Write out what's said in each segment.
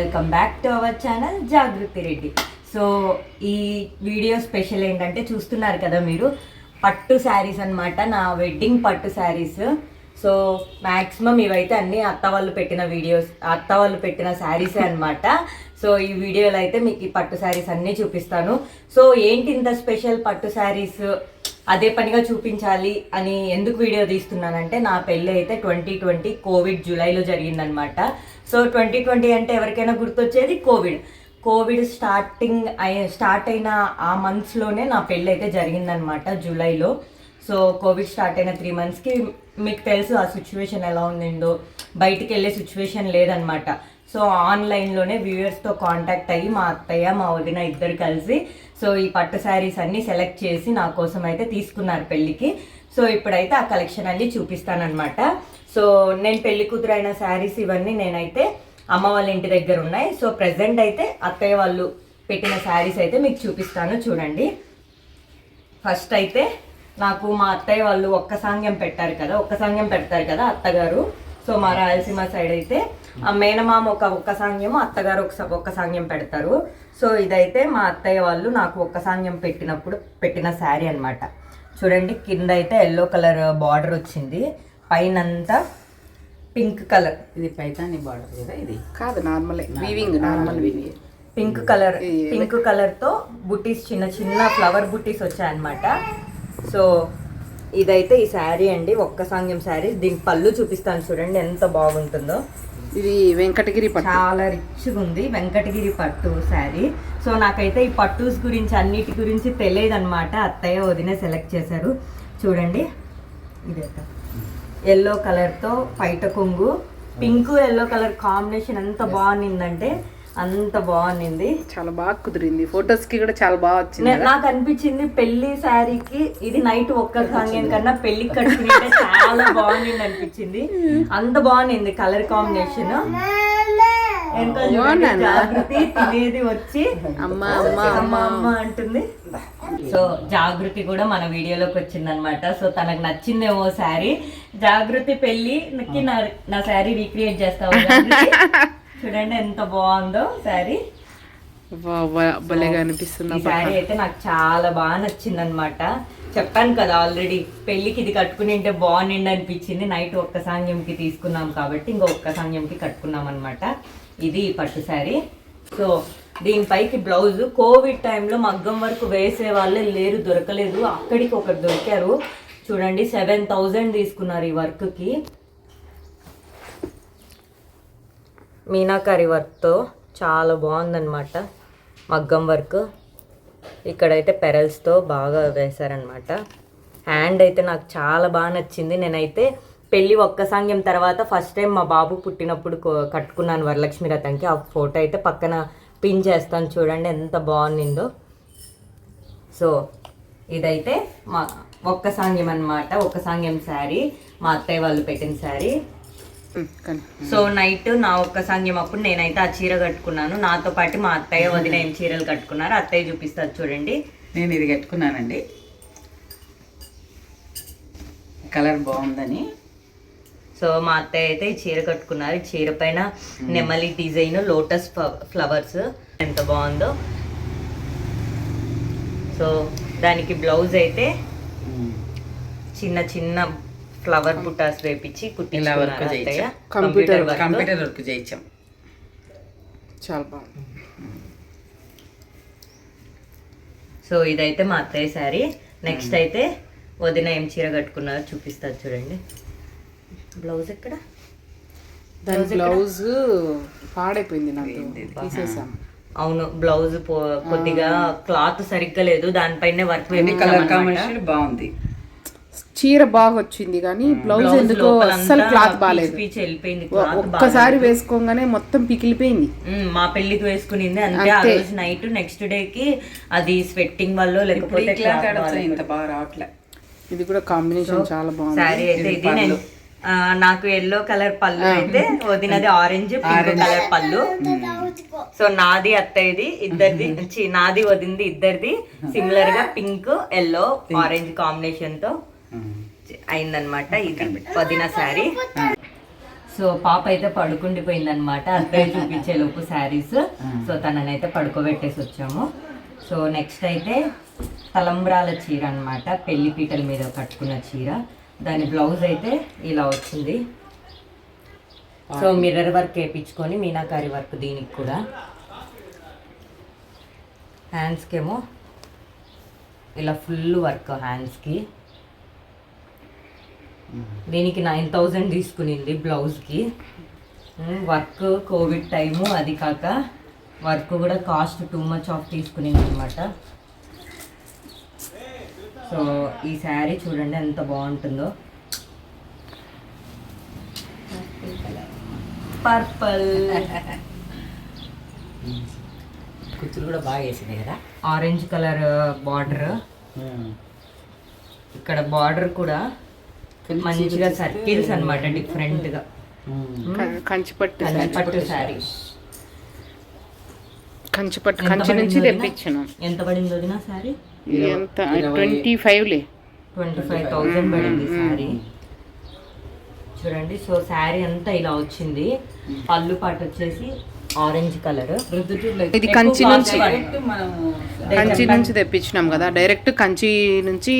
Welcome back to our channel Jagruti Reddy so ఈ video special ఏంటంటే చూస్తున్నారు కదా మీరు? పట్టు శారీస్ అన్నమాట నా వెడ్డింగ్ పట్టు శారీస్. సో మ్యాక్సిమం ఇవైతే అన్ని అత్త వాళ్ళు పెట్టిన వీడియోస్ అత్త వాళ్ళు పెట్టిన శారీసే అన్నమాట. సో ఈ వీడియోలో అయితే మీకు ఈ పట్టు శారీస్ అన్నీ చూపిస్తాను. సో ఏంటి ఇంత స్పెషల్ పట్టు శారీస్? అదే పనిగా చూపించాలి అని ఎందుకు వీడియో తీస్తున్నానంటే నా పెళ్ళి అయితే ట్వంటీ ట్వంటీ కోవిడ్ జూలైలో జరిగిందనమాట. సో ట్వంటీ ట్వంటీ అంటే ఎవరికైనా గుర్తొచ్చేది కోవిడ్. కోవిడ్ స్టార్టింగ్ అయి స్టార్ట్ అయిన ఆ మంత్స్లోనే నా పెళ్ళి అయితే జరిగిందనమాట జూలైలో. సో కోవిడ్ స్టార్ట్ అయిన త్రీ మంత్స్కి మీకు తెలుసు ఆ సిచ్యువేషన్ ఎలా ఉండిందో. బయటికి వెళ్ళే సిచ్యువేషన్ లేదనమాట. సో ఆన్లైన్లోనే వ్యూవర్స్తో కాంటాక్ట్ అయ్యి మా అత్తయ్య మా వదిన ఇద్దరు కలిసి సో ఈ పట్టు శారీస్ అన్ని సెలెక్ట్ చేసి నా కోసం అయితే తీసుకున్నారు పెళ్ళికి. సో ఇప్పుడైతే ఆ కలెక్షన్ అన్ని చూపిస్తానమాట సో నేను పెళ్ళి కూతురైన శారీస్ ఇవన్నీ నేనైతే అమ్మ వాళ్ళ ఇంటి దగ్గర ఉన్నాయి. సో ప్రజెంట్ అయితే అత్తయ్య వాళ్ళు పెట్టిన శారీస్ అయితే మీకు చూపిస్తాను చూడండి. ఫస్ట్ అయితే నాకు మా అత్తయ్య వాళ్ళు ఒక్క సాంగ్యం పెట్టారు కదా ఒక్క సాంగ్యం పెడతారు కదా అత్తగారు. సో మా రాయలసీమ సైడ్ అయితే ఆ మేనమామ ఒక ఒక్క సాంగ్యము అత్తగారు ఒక ఒక్క సాంగ్యం పెడతారు. సో ఇదైతే మా అత్తయ్య వాళ్ళు నాకు ఒక్క సాంగ్యం పెట్టినప్పుడు పెట్టిన శారీ అన్నమాట. చూడండి కింద అయితే ఎల్లో కలర్ బార్డర్ వచ్చింది. పైన అంతా పింక్ కలర్. ఇది పైతాని బార్డర్ కదా ఇది? కాదు normal. Weaving normal weaving pink colour pink కలర్తో బుటీస్ చిన్న చిన్న ఫ్లవర్ బుటీస్ వచ్చాయన్నమాట. సో ఇదైతే ఈ శారీ అండి ఒక్క సాంగ్యం శారీ. దీని పళ్ళు చూపిస్తాను చూడండి ఎంత బాగుంటుందో. ఇది వెంకటగిరి పట్టు. చాలా రిచ్గా ఉంది వెంకటగిరి పట్టు శారీ. సో నాకైతే ఈ పట్టూస్ గురించి అన్నిటి గురించి తెలియదు అనమాట అత్తయ్య వదిన సెలెక్ట్ చేశారు. చూడండి ఇదైతే. ఎల్లో కలర్తో పైట కొంగు. పింక్ ఎల్లో కలర్ కాంబినేషన్ ఎంత బాగుండిందంటే అంత బాగుండింది. చాలా బాగా కుదిరింది. ఫొటోస్కి కూడా చాలా బాగా వచ్చింది నాకు అనిపించింది పెళ్ళి శారీకి ఇది నైట్ ఒక్క సాంగ్యం కన్నా పెళ్ళి కట్టుకుంటే చాలా బాగుండింది అనిపించింది. అంత బాగుండింది కలర్ కాంబినేషన్ జాగృతి తినేది వచ్చి అమ్మ అమ్మ అమ్మ అమ్మ. అంటుంది. సో జాగృతి కూడా మన వీడియోలోకి వచ్చింది అనమాట సో తనకు నచ్చిందేమో శారీ. జాగృతి పెళ్ళికి నా నా శారీ రీక్రియేట్ చేస్తావు? చూడండి ఎంత బాగుందో శారీ. భలేగా అనిపిస్తుంది శారీ అయితే నాకు చాలా బాగా నచ్చింది అనమాట చెప్పాను కదా ఆల్రెడీ పెళ్ళికి ఇది కట్టుకుని ఉంటే బాగుండిండి అనిపించింది. నైట్ ఒక్క సాంగ్యంకి తీసుకున్నాం కాబట్టి ఇంకో ఒక్క సాంగ్యంకి కట్టుకున్నాం అనమాట ఇది పట్టు శారీ. సో దీనిపైకి బ్లౌజ్ కోవిడ్ టైంలో మగ్గం వరకు వేసే వాళ్ళే లేరు దొరకలేదు. అక్కడికి ఒకటి దొరికారు. చూడండి సెవెన్ థౌజండ్ తీసుకున్నారు ఈ వర్క్కి మీనాకారి వర్క్తో చాలా బాగుందన్నమాట. మగ్గం వర్క్. ఇక్కడైతే పెరల్స్తో బాగా వేశారనమాట హ్యాండ్ అయితే నాకు చాలా బాగా నచ్చింది. నేనైతే పెళ్ళి ఒక్క సాంగ్యం తర్వాత ఫస్ట్ టైం మా బాబు పుట్టినప్పుడు కట్టుకున్నాను వరలక్ష్మి రథంకి ఆ ఫోటో అయితే పక్కన పిన్ చేస్తాను చూడండి ఎంత బాగుండిందో. సో ఇదైతే మా ఒక్క సాంగ్యం అనమాట ఒక్క సాంగ్యం శారీ. మా అత్తయ్య వాళ్ళు పెట్టిన శారీ. సో నైట్ నా ఒక్క సాంగ్యం అప్పుడు నేనైతే ఆ చీర కట్టుకున్నాను. నాతో పాటు మా అత్తయ్య వదిన ఏం చీరలు కట్టుకున్నారు? అత్తయ్య చూపిస్తారు చూడండి. నేను ఇది కట్టుకున్నానండి. కలర్ బాగుందని. సో మా అత్తయ్య అయితే ఈ చీర కట్టుకున్నారు. ఈ చీర పైన నెమలి డిజైన్ లోటస్ ఫ్లవర్స్ ఎంత బాగుందో. సో దానికి బ్లౌజ్ అయితే చిన్న చిన్న ఫ్లవర్ బుటాస్ వేపించి ఇలా వర్క్ చేయించాం. Computer computer work? చేయించాం. చాలా బాగుంది. సో ఇదైతే మా అత్తయ్య శారీ. నెక్స్ట్ అయితే వదిన ఏం చీర కట్టుకున్నారో చూపిస్తారు చూడండి. బ్లౌజ్ ఎక్కడ? దాని బ్లౌజ్ పాడైపోయింది నాకు. తీసేసాం. అవును బ్లౌజ్ కొద్దిగా క్లాత్ సరిగ్గా లేదు. దానిపైనే వర్క్ కలర్ కాంబినేషన్ బాగుంది. చీర బాగా వచ్చింది కానీ బ్లౌజ్ ఎందుకో అస్సలు క్లాత్ బాగాలేదు. ఒక్కసారి వేసుకోగానే మొత్తం పికిలిపోయింది. మా పెళ్ళికి వేసుకునింది అంతే. ఆ రోజు నైట్ నెక్స్ట్ డే కి అది స్వెట్టింగ్ వల్ల లేకపోతే ఇంత బాగా రావట్లే. ఇది కూడా కాంబినేషన్ చాలా బాగుంది. అయితే ఇది నేను నాకు ఎల్లో కలర్ పళ్ళు అయితే వదినది ఆరెంజ్ పింక్ కలర్ పళ్ళు. సో నాది అత్తయ్యది ఇద్దరిది చి, నాది వదింది ఇద్దరిది. సిమిలర్గా పింక్ ఎల్లో ఆరెంజ్ కాంబినేషన్తో. అయిందనమాట ఇది వదిన శారీ. సో సో పాప అయితే పడుకుండిపోయింది అనమాట అత్తయ్య చూపించే లోపు శారీస్. సో తననైతే పడుకోబెట్టేసి వచ్చాము. సో నెక్స్ట్ అయితే తలంబ్రాల చీర అన్నమాట. పెళ్ళి పీటల మీద కట్టుకున్న చీర. దాని బ్లౌజ్ అయితే ఇలా వచ్చింది. సో మిర్రర్ వర్క్ వేయించుకొని మీనాకారి వర్క్ దీనికి కూడా. హ్యాండ్స్కి ఏమో ఇలా ఫుల్ వర్క్ హ్యాండ్స్కి దీనికి నైన్ థౌజండ్ తీసుకునింది బ్లౌజ్కి వర్క్ కోవిడ్ టైము అది కాక వర్క్ కూడా కాస్ట్ టూ మచ్ ఆఫ్ తీసుకునింది అనమాట సో ఈ శారీ చూడండి ఎంత బాగుంటుందో. పర్పల్ కుచ్చులు కూడా బాగా వేసింది కదా? ఆరెంజ్ కలర్ బార్డర్ ఇక్కడ బార్డర్ కూడా మంచిగా సర్కిల్స్ అన్నమాట డిఫరెంట్గా కంచిపట్టు కంచి పట్టు శారీ. కంచిపట్టు కంచి నుంచి తెప్పించాను. ఎంత పడింది వదిన శారీ? ఎంత? ట్వంటీ ఫైవ్లే. ట్వంటీ ఫైవ్ థౌజండ్ పడింది శారీ. చూడండి సో శారీ అంతా ఇలా వచ్చింది. పళ్ళు పాటు వచ్చేసి ఆరెంజ్ కలర్. ఇది కంచి నుంచి. కంచి నుంచి తెప్పించినాం కదా డైరెక్ట్ కంచి నుంచి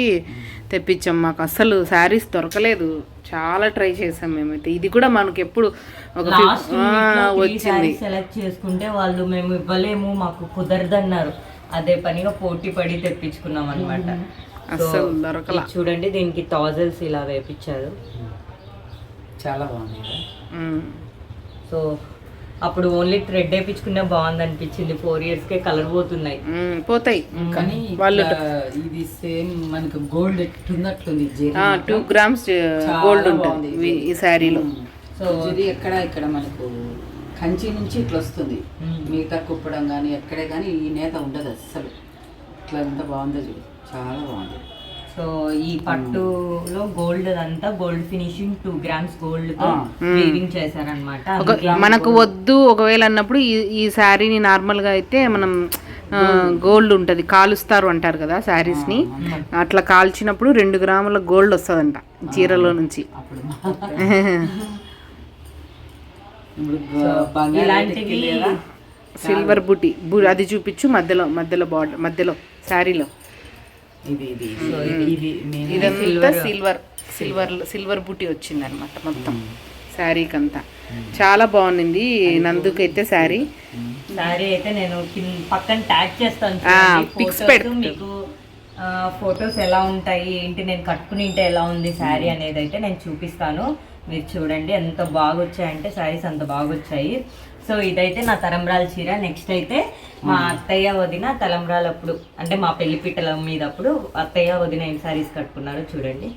తెప్పించాం. మాకు అసలు శారీస్ దొరకలేదు. చాలా ట్రై చేసాం మేమైతే. ఇది కూడా మనకి ఎప్పుడు ఒక వచ్చింది. సెలెక్ట్ చేసుకుంటే వాళ్ళు మేము ఇవ్వలేము మాకు కుదరదన్నారు. అదే పనిగా పోటీ పడి తెప్పించుకున్నాం అనమాట అస్సలు దొరకల. చూడండి దీనికి టాజల్స్ ఇలా వేపించారు చాలా బాగుంది. సో అప్పుడు ఓన్లీ థ్రెడ్ వేపించుకునే బాగుంది అనిపించింది ఫోర్ ఇయర్స్ కే కలర్ పోతున్నాయి. పోతాయి. కానీ వాళ్ళు ఇది సేమ్ మనకు గోల్డ్ ఎట్టున్నట్లుంది జెరీ టూ గ్రామ్స్ గోల్డ్ ఉంటుంది ఈ శారీలో. సో జెరీ ఎక్కడ ఇక్కడ మనకు కంచి నుంచి ఇట్లా వస్తుంది. మిగతా కుప్పడం కానీ ఎక్కడే కానీ ఈ నేత ఉండదు అస్సలు. ఇట్లా ఎంత బాగుందో చూడు. చాలా బాగుంది. సో ఈ పట్టులో గోల్డ్ అంతా gold finishing two grams gold. Weaving చేశారనమాట మనకు వద్దు ఒకవేళ అన్నప్పుడు ఈ ఈ శారీని నార్మల్గా అయితే మనం గోల్డ్ ఉంటుంది. కాలుస్తారు అంటారు కదా శారీస్ని. అట్లా కాల్చినప్పుడు రెండు గ్రాముల గోల్డ్ వస్తుందంట చీరలో నుంచి. సిల్వర్ బుటీ బు అది చూపించు మధ్యలో మధ్యలో బార్డర్ మధ్యలో శారీలో. ఇది ఇది. ఇది ఇదంతా సిల్వర్ సిల్వర్ సిల్వర్ బుటీ వచ్చింది అనమాట మొత్తం. శారీకి అంతా చాలా బాగుంది నందుకైతే శారీ. శారీ అయితే నేను పక్కన ట్యాగ్ చేస్తాను పెట్టు. మీకు ఫొటోస్ ఎలా ఉంటాయి ఏంటి నేను కట్టుకుని ఉంటే ఎలా ఉంది శారీ అనేది అయితే నేను చూపిస్తాను. మీరు చూడండి ఎంత బాగా వచ్చాయంటే శారీస్ అంత బాగా వచ్చాయి సో ఇదైతే నా తలంబ్రాల చీర. నెక్స్ట్ అయితే మా అత్తయ్య వదిన తలంబ్రాలప్పుడు అంటే మా పెళ్ళి పిట్టల మీద అప్పుడు అత్తయ్య వదిన ఏం శారీస్ కట్టుకున్నారో చూడండి.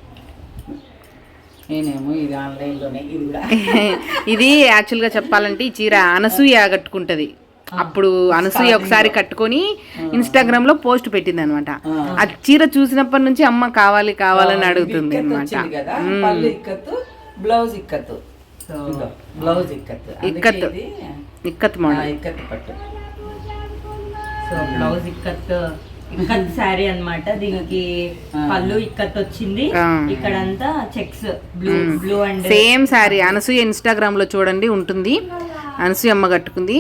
నేనేమో ఇది ఆన్లైన్లోనే ఇది కూడా. ఇది యాక్చువల్గా చెప్పాలంటే ఈ చీర అనసూయ కట్టుకుంటది. అప్పుడు అనసూయ ఒకసారి కట్టుకొని ఇన్స్టాగ్రామ్లో పోస్ట్ పెట్టింది అనమాట ఆ చీర చూసినప్పటి నుంచి అమ్మ కావాలి కావాలని అడుగుతుంది ఇక్కత్ అనమాట blouse ikat. So blouse ikat. Model. Ikat పట్టు. సో బ్లౌజ్ ఇక్కత్ ఇక్కత్ శారీ అన్నమాట. దీనికి పళ్ళు ఇక్కత్ వచ్చింది. ఇక్కడంతా checks blue blue and same sari. Anasuya ఇన్స్టాగ్రామ్లో చూడండి ఉంటుంది. అనసూయ అమ్మ కట్టుకుంది.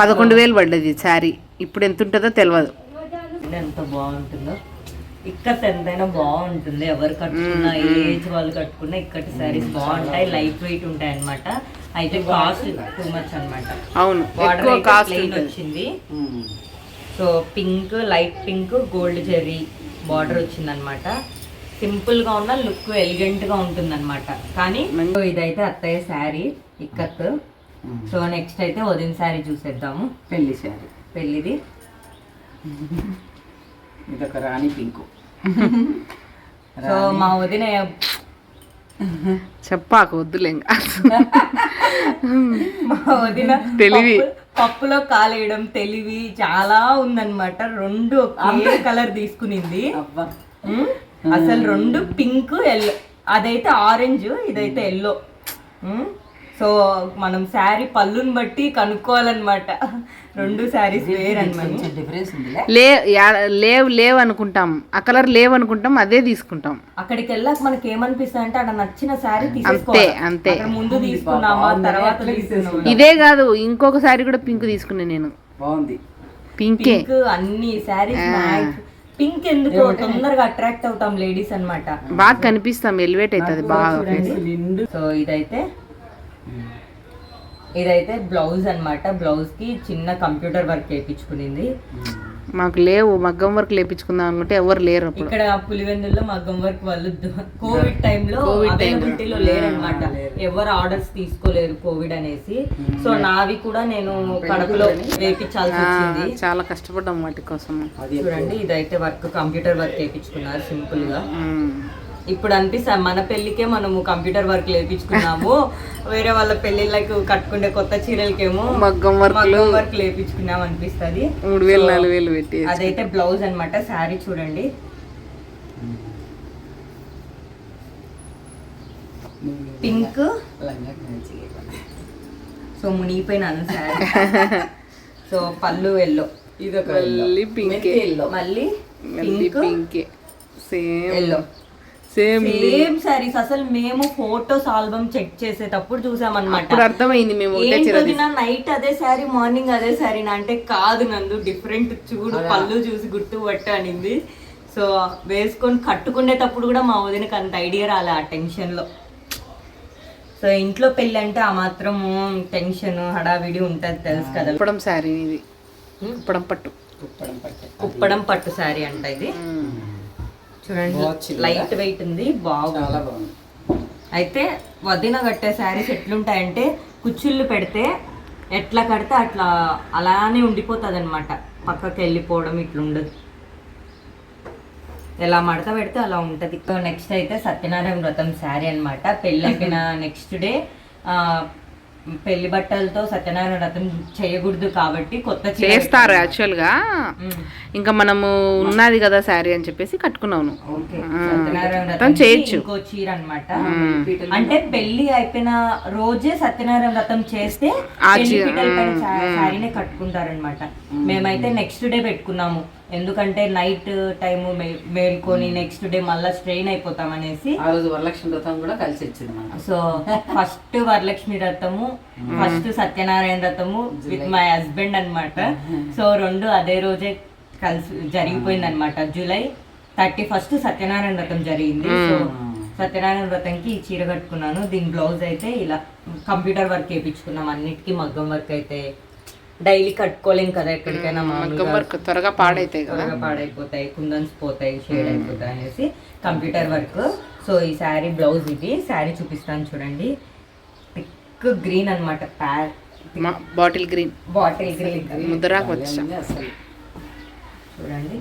పదకొండు వేలు పడ్డది శారీ. ఇప్పుడు ఎంత ఉంటుందో తెలియదు ఎంత బాగుంటుందో. ఇక్కత్ ఎంతైనా బాగుంటుంది. ఎవరు కట్టుకున్నా ఏజ్ వాళ్ళు కట్టుకున్నా ఇక్కట్ శారీస్ బాగుంటాయి. లైట్ వెయిట్ ఉంటాయి అన్నమాట అయితే కాస్ట్ టూ మచ్ అన్నమాట. అవును ఎక్కువ అయితే కాస్ట్ ఉంటుంది. వచ్చింది. So pink light pink gold zari border వచ్చిందనమాట సింపుల్గా ఉన్న లుక్ ఎలిగెంట్గా ఉంటుందన్నమాట. కానీ సో ఇదైతే అత్తయ్య శారీ ఇక్కత్. సో నెక్స్ట్ అయితే వదిన శారీ చూసేద్దాము. పెళ్ళి శారీ. పెళ్ళిది ఇదొక రాణి పింకు సో మా వదిన చెప్పాక వద్దులే. మా వదిన తెలివి. పప్పు- పప్పులో కాలేయడం తెలివి చాలా ఉందన్నమాట. రెండు ఒకే కలర్ తీసుకునింది. అసలు రెండు పింక్ ఎల్లో. అదైతే ఆరెంజ్ ఇదైతే ఎల్లో. సో మనం శారీ పళ్ళుని బట్టి కనుక్కోవాలన్నమాట. రెండు శారీస్ లే లేవు లేవు అనుకుంటాం. ఆ కలర్ లేవు అనుకుంటాం అదే తీసుకుంటాం. అక్కడికి వెళ్ళాక మనకి ఏమనిపిస్తుంది అంటే అక్కడ నచ్చిన శారీ అంతే. అక్కడ ముందు తీసుకున్నామా తర్వాత తీసుకున్నామా? ఇదే కాదు ఇంకొక సారీ కూడా పింక్ తీసుకున్నా నేను. బాగుంది. పింకే. పింక్ అన్ని శారీస్ పింక్ ఎందుకు? తొందరగా అట్రాక్ట్ అవుతాం లేడీస్ అన్నమాట. బాగా కనిపిస్తాం ఎలివేట్ అవుతుంది బాగా. సో ఇదైతే ఇదైతే బ్లౌజ్ అన్నమాట. బ్లౌజ్కి చిన్న కంప్యూటర్ వర్క్ చేయించుకునింది మాకు లేవు మగ్గం వర్క్ లేపించుకుందాం అనుకుంటే ఎవరు లేరు అప్పుడు. ఇక్కడ పులివెందుల్లో మగ్గం వర్క్ వాళ్ళు కోవిడ్ టైంలో అవైలబిలిటీలో లేరనమాట ఎవరు ఆర్డర్స్ తీసుకోలేరు కోవిడ్ అనేసి. సో నావి కూడా నేను కడపలో వేపించాల్సి వచ్చింది. చాలా కష్టపడ్డాం వాటి కోసం. చూడండి ఇదైతే వర్క్ కంప్యూటర్ వర్క్ చేయించుకున్నారు సింపుల్గా. ఇప్పుడు అనిపిస్తా మన పెళ్ళికే మనము కంప్యూటర్ వర్క్ లేపించుకున్నాము. వేరే వాళ్ళ పెళ్ళిళ్ళకి కట్టుకునే కొత్త చీరలకేమో మగ్గం వర్క్ లేపించుకున్నాం అనిపిస్తది మూడు వేలు నాలుగు వేలు పెట్టి అదైతే బ్లౌజ్ అన్నమాట శారీ చూడండి. పింక్. సో మునిగిపోయిన అన్న శారీ. సో పళ్ళు ఎల్లో. ఇది ఒక మళ్ళీ పింకే. ఎల్లో మళ్ళీ పింకే. Same. Yellow. Same same saris అసలు మేము ఫోటోస్ ఆల్బమ్ చెక్ చేసేటప్పుడు చూసామన్నమాట. ఇప్పుడు అర్థమైంది మేము నా నైట్ అదే శారీ మార్నింగ్ అదే నా అంటే కాదు నందు. డిఫరెంట్ చూడు పళ్ళు చూసి గుర్తు పట్టు అనింది. సో వేసుకొని కట్టుకునేటప్పుడు కూడా మా వదినకి అంత ఐడియా రాలే ఆ టెన్షన్లో. సో ఇంట్లో పెళ్ళి అంటే ఆ మాత్రం టెన్షన్ హడావిడి ఉంటది తెలుసు కదా. కుప్పడం శారీ ఇది. కుప్పడం పట్టు. కుప్పడం పట్టే. కుప్పడం పట్టు శారీ అంట ఇది. చూడండి లైట్ వెయిట్ ఉంది బాగుంది. చాలా బాగుంది. అయితే వదిన కట్టే శారీస్ ఎట్లుంటాయంటే కుచ్చుళ్ళు పెడితే ఎట్లా కడితే అట్లా అలానే ఉండిపోతుంది అనమాట పక్కకి వెళ్ళిపోవడం ఇట్లా ఉండదు ఎలా మడత పెడితే అలా ఉంటుంది. నెక్స్ట్ అయితే సత్యనారాయణ వ్రతం శారీ అనమాట పెళ్ళి నెక్స్ట్ డే పెళ్ళి బట్టలతో సత్యనారాయణ వ్రతం చేయకూడదు కాబట్టి కొత్త చేస్తారు యాక్చువల్గా. ఇంకా మనము ఉన్నది కదా శారీ అని చెప్పేసి కట్టుకున్నాను. చేయొచ్చు. ఇంకో చీర అనమాట అంటే పెళ్ళి అయిపోయిన రోజే సత్యనారాయణ వ్రతం చేస్తే శారీనే కట్టుకుంటారనమాట మేమైతే నెక్స్ట్ డే పెట్టుకున్నాము. ఎందుకంటే నైట్ టైం మేల్కొని నెక్స్ట్ డే మళ్ళీ స్ట్రెయిన్ అయిపోతాం అనేసి. ఆ రోజు వరలక్ష్మి వ్రతం కూడా కలిసి వచ్చింది మనకు సో ఫస్ట్ వరలక్ష్మి వ్రతము ఫస్ట్ సత్యనారాయణ వ్రతము విత్ మై హస్బెండ్ అన్నమాట. సో రెండు అదే రోజే కలిసి జరిగిపోయింది అనమాట జూలై థర్టీ ఫస్ట్ సత్యనారాయణ వ్రతం జరిగింది. సో సత్యనారాయణ వ్రతంకి ఈ చీర కట్టుకున్నాను. దీని బ్లౌజ్ అయితే ఇలా కంప్యూటర్ వర్క్ వేయించుకున్నాం. అన్నిటికీ మగ్గం వర్క్ అయితే డైలీ కట్టుకోలేం కదా ఎక్కడికైనా వర్క్ త్వరగా పాడైతాయి కదా. త్వరగా పాడైపోతాయి కుందన్స్ పోతాయి షేడ్ అయిపోతాయి అనేసి కంప్యూటర్ వర్క్. సో ఈ శారీ బ్లౌజ్ ఇది. శారీ చూపిస్తాను చూడండి. థిక్ గ్రీన్ అనమాట pure bottle green. Bottle green. వచ్చా. ఉంది అసలు చూడండి.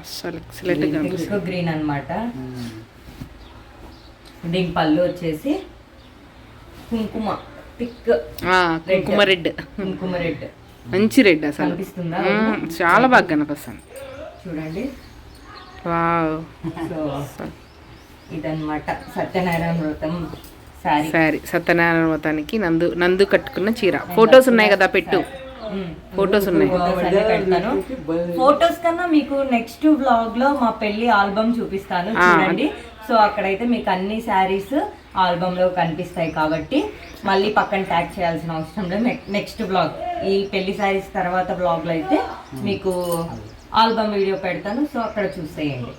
ఎక్సలెంట్ గ్రీన్ అన్నమాట. ఉమ్. దీని పళ్ళు వచ్చేసి కుంకుమ. థిక్ కుంకుమ రెడ్. కుంకుమ రెడ్. మంచి రెడ్ అసలు. కనిపిస్తుందా? చాలా బాగా కనిపిస్తుంది చూడండి. వావ్. సో ఇదన్నమాట సత్యనారాయణ వ్రతం సారీ. సత్యనారాయణ వ్రతానికి నందు నందు కట్టుకున్న చీర. ఫొటోస్ ఉన్నాయి కదా పెట్టు. ఫొటోస్ ఉన్నాయి. ఫొటోస్ కన్నా మీకు నెక్స్ట్ వ్లాగ్లో మా పెళ్ళి ఆల్బమ్ చూపిస్తాను. చూడండి. సో అక్కడైతే మీకు అన్ని శారీస్ ఆల్బమ్లో కనిపిస్తాయి కాబట్టి మళ్ళీ పక్కన ట్యాగ్ చేయాల్సిన అవసరం లేదు. నెక్స్ట్ వ్లాగ్ ఈ పెళ్ళి శారీస్ తర్వాత వ్లాగ్లో అయితే మీకు ఆల్బమ్ వీడియో పెడతాను. సో అక్కడ చూసేయండి.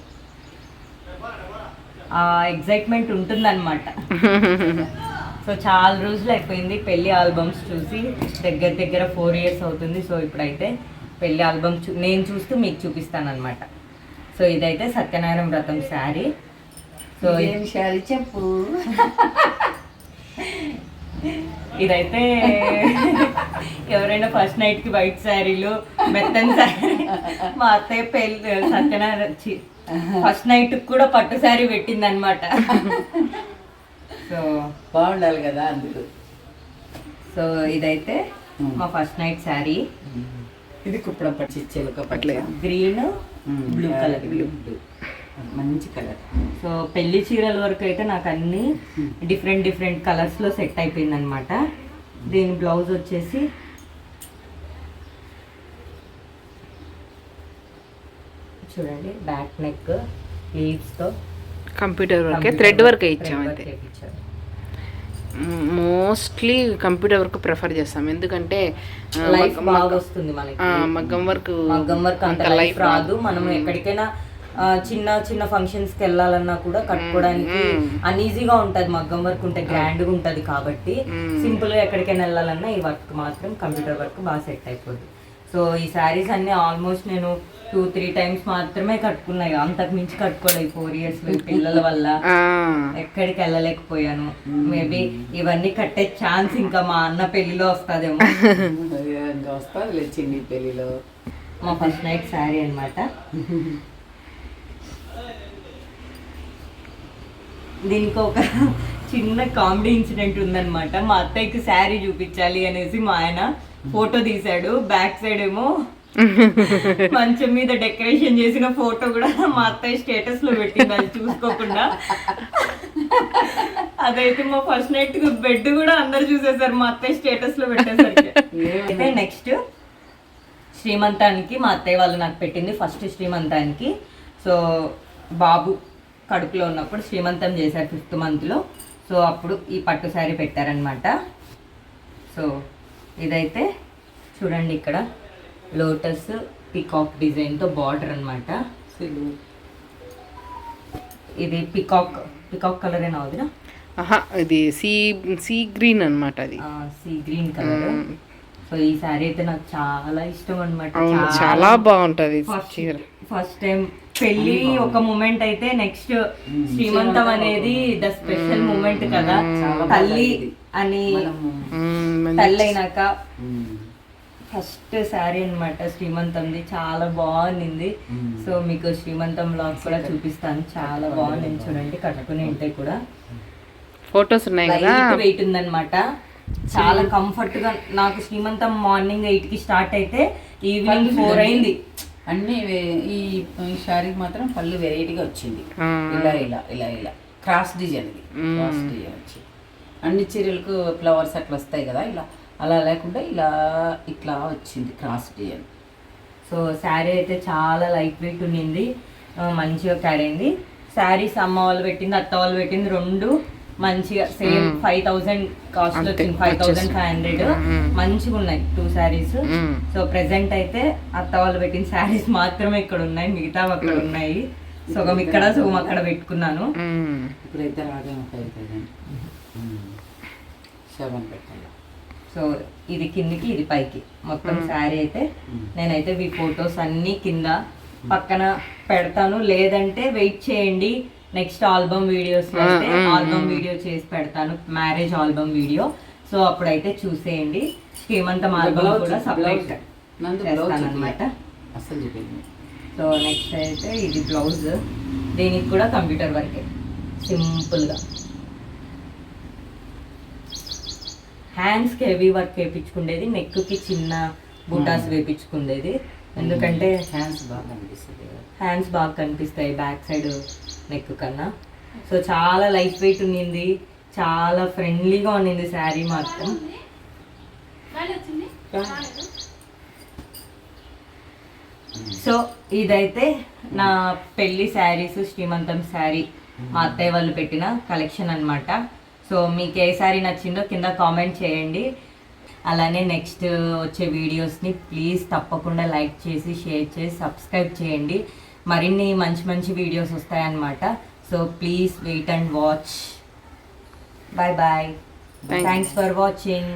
ఆ ఎగ్జైట్మెంట్ ఉంటుందన్నమాట. సో చాలా రోజులు అయిపోయింది పెళ్ళి ఆల్బమ్స్ చూసి. దగ్గర దగ్గర ఫోర్ ఇయర్స్ అవుతుంది. సో ఇప్పుడైతే పెళ్ళి ఆల్బమ్ చూ నేను చూస్తూ మీకు చూపిస్తాను అనమాట సో ఇదైతే సత్యనారాయణ వ్రతం శారీ. సో ఏం శారీ చెప్పు? ఇదైతే ఎవరైనా ఫస్ట్ నైట్కి వైట్ శారీలు మెత్తని శారీ మా అత్తయ్య పెళ్ళి సత్యనారాయణ ఫస్ట్ నైట్ కూడా పట్టు శారీ పెట్టింది అనమాట సో బాగుండాలి కదా అందుకు సో ఇదైతే మా ఫస్ట్ నైట్ శారీ ఇది కుప్పడం పచ్చి చిలుక అట్లే గ్రీన్ బ్లూ కలర్ బ్లూ మంచి కలర్ సో పెళ్ళి చీరల వరకు అయితే నాకు అన్ని డిఫరెంట్ డిఫరెంట్ కలర్స్లో సెట్ అయిపోయింది అనమాట దీని బ్లౌజ్ వచ్చేసి చూడండి బ్యాక్ నెక్ లీవ్స్తో కంప్యూటర్ వర్కే థ్రెడ్ వర్కే ఇచ్చాం మోస్ట్లీ కంప్యూటర్ వర్క్ ప్రిఫర్ చేస్తాం. ఎందుకంటే లైఫ్ బాగా వస్తుంది మనకి. మగ్గం వర్క్ మగ్గం వర్క్ అంత లైఫ్ రాదు. మనం ఎక్కడికైనా చిన్న చిన్న ఫంక్షన్స్కి వెళ్ళాలన్నా కూడా కట్టుకోవడానికి అన్ఈజీగా ఉంటది. మగ్గం వర్క్ ఉంటే గ్రాండ్గా ఉంటది కాబట్టి సింపుల్గా ఎక్కడికైనా వెళ్ళాలన్నా ఈ వర్క్ మాత్రం కంప్యూటర్ వర్క్ బాగా సెట్ అయిపోద్ది. సో ఈ శారీస్ అన్ని ఆల్మోస్ట్ నేను టూ త్రీ టైమ్స్ మాత్రమే కట్టుకున్నాయి అంతకు మించి కట్టుకోలేదు. ఫోర్ ఇయర్స్ పిల్లల వల్ల ఎక్కడికి వెళ్ళలేకపోయాను. మేబీ ఇవన్నీ కట్టే ఛాన్స్ ఇంకా మా అన్న పెళ్ళిలో వస్తుందేమో. వస్తుంది చిన్ని పెళ్ళిలో. మా ఫస్ట్ నైట్ శారీ అన్నమాట. దీనికి ఒక చిన్న కామెడీ ఇన్సిడెంట్ ఉందన్నమాట. మా అత్తయ్యకి శారీ చూపించాలి అనేసి మా ఆయన ఫోటో తీశాడు. బ్యాక్ సైడ్ ఏమో మంచం మీద డెకరేషన్ చేసిన ఫోటో కూడా మా అత్తయ్య స్టేటస్లో పెట్టింది. అది చూసుకోకుండా. అదైతే మా ఫస్ట్ నైట్ బెడ్ కూడా అందరు చూసేసారు. మా అత్తయ్య స్టేటస్లో పెట్టేసరికి. నెక్స్ట్ శ్రీమంతానికి మా అత్తయ్య వాళ్ళు నాకు పెట్టింది ఫస్ట్ శ్రీమంతానికి. సో బాబు. కడుపులో ఉన్నప్పుడు శ్రీమంతం చేశారు ఫిఫ్త్ మంత్లో. సో అప్పుడు ఈ పట్టు శారీ పెట్టారనమాట సో ఇదైతే చూడండి ఇక్కడ. లోటస్ పికాక్ డిజైన్తో బార్డర్ అన్నమాట. సిల్వర్. ఇది పికాక్ పికాక్ కలర్ ఏనా వదిన? ఇది సీ సీ గ్రీన్ అనమాట అది. Sea green colour. సో ఈ శారీ అయితే నాకు చాలా ఇష్టం అనమాట చాలా బాగుంటది ఫస్ట్ టైం పెళ్ళి ఒక మూమెంట్ అయితే నెక్స్ట్ శ్రీమంతం అనేది ద స్పెషల్ మూమెంట్ కదా. తల్లి అని తల్లి అయినాక ఫస్ట్ శారీ అన్నమాట శ్రీమంతంది. చాలా బాగుంది సో మీకు శ్రీమంతం బ్లాగ్ కూడా చూపిస్తాను. చాలా బాగుంది చూడండి. కట్టుకుని ఉంటే కూడా ఫొటోస్ ఉన్నాయి కదా? వెయిట్ ఉందన్నమాట. చాలా కంఫర్ట్గా నాకు శ్రీమంతం మార్నింగ్ ఎయిట్కి స్టార్ట్ అయితే ఈవినింగ్ ఫోర్ అయింది. అన్ని ఈ ఈ శారీకి మాత్రం పళ్ళు వెరైటీగా వచ్చింది. ఇలా ఇలా ఇలా ఇలా. క్రాస్ డిజైన్ ఇది. క్రాస్ డిజైన్ వచ్చి అన్ని చీరలకు ఫ్లవర్స్ అట్లా వస్తాయి కదా ఇలా. అలా లేకుండా ఇలా ఇట్లా వచ్చింది క్రాస్ డిజైన్ సో శారీ అయితే చాలా లైట్ వెయిట్ ఉండింది మంచిగా క్యారీ అయింది శారీస్ అమ్మ వాళ్ళు పెట్టింది అత్త వాళ్ళు పెట్టింది రెండు. మంచిగా సేమ్ ఫైవ్ థౌసండ్ కాస్ట్ వచ్చింది. ఫైవ్ థౌసండ్ ఫైవ్ హండ్రెడ్ మంచిగా ఉన్నాయి టూ శారీస్. సో ప్రెసెంట్ అయితే అత్త వాళ్ళు పెట్టిన శారీస్ మాత్రమే ఇక్కడ ఉన్నాయి మిగతా అక్కడ ఉన్నాయి. సగం ఇక్కడ సగం అక్కడ పెట్టుకున్నాను. సో ఇది కిందికి ఇది పైకి. మొత్తం శారీ అయితే నేనైతే ఈ ఫొటోస్ అన్ని కింద పక్కన పెడతాను. లేదంటే వెయిట్ చేయండి. నెక్స్ట్ ఆల్బమ్ వీడియోస్ అయితే ఆల్బమ్ వీడియో చేసి పెడతాను. Marriage album video. సో అప్పుడైతే చూసేయండి. శ్రీమంతం ఆల్బమ్ కూడా సపరేట్ అనమాట సో నెక్స్ట్ అయితే ఇది బ్లౌజ్. దీనికి కూడా కంప్యూటర్ వర్కే. సింపుల్గా. హ్యాండ్స్కి హెవీ వర్క్ వేయించుకుండేది నెక్కి చిన్న బుటాస్ వేయించుకుండేది ఎందుకంటే హ్యాండ్స్ బాగా అనిపిస్తుంది కదా. హ్యాండ్స్ బాగా కనిపిస్తాయి బ్యాక్ సైడ్. నెక్ కన్నా. సో చాలా లైట్ వెయిట్ ఉన్నింది చాలా ఫ్రెండ్లీగా ఉన్నింది శారీ మాత్రం. సో ఇదైతే నా పెళ్ళి శారీస్ శ్రీమంతం శారీ. మా అత్తయ్య వాళ్ళు పెట్టిన కలెక్షన్ అన్నమాట. సో మీకు ఏ శారీ నచ్చిందో కింద కామెంట్ చేయండి. అలానే నెక్స్ట్ వచ్చే వీడియోస్ని ప్లీజ్ తప్పకుండా లైక్ చేసి షేర్ చేసి సబ్స్క్రైబ్ చేయండి. మరిన్ని మంచి మంచి వీడియోస్ వస్తాయన్నమాట. So please wait and watch bye bye thanks for watching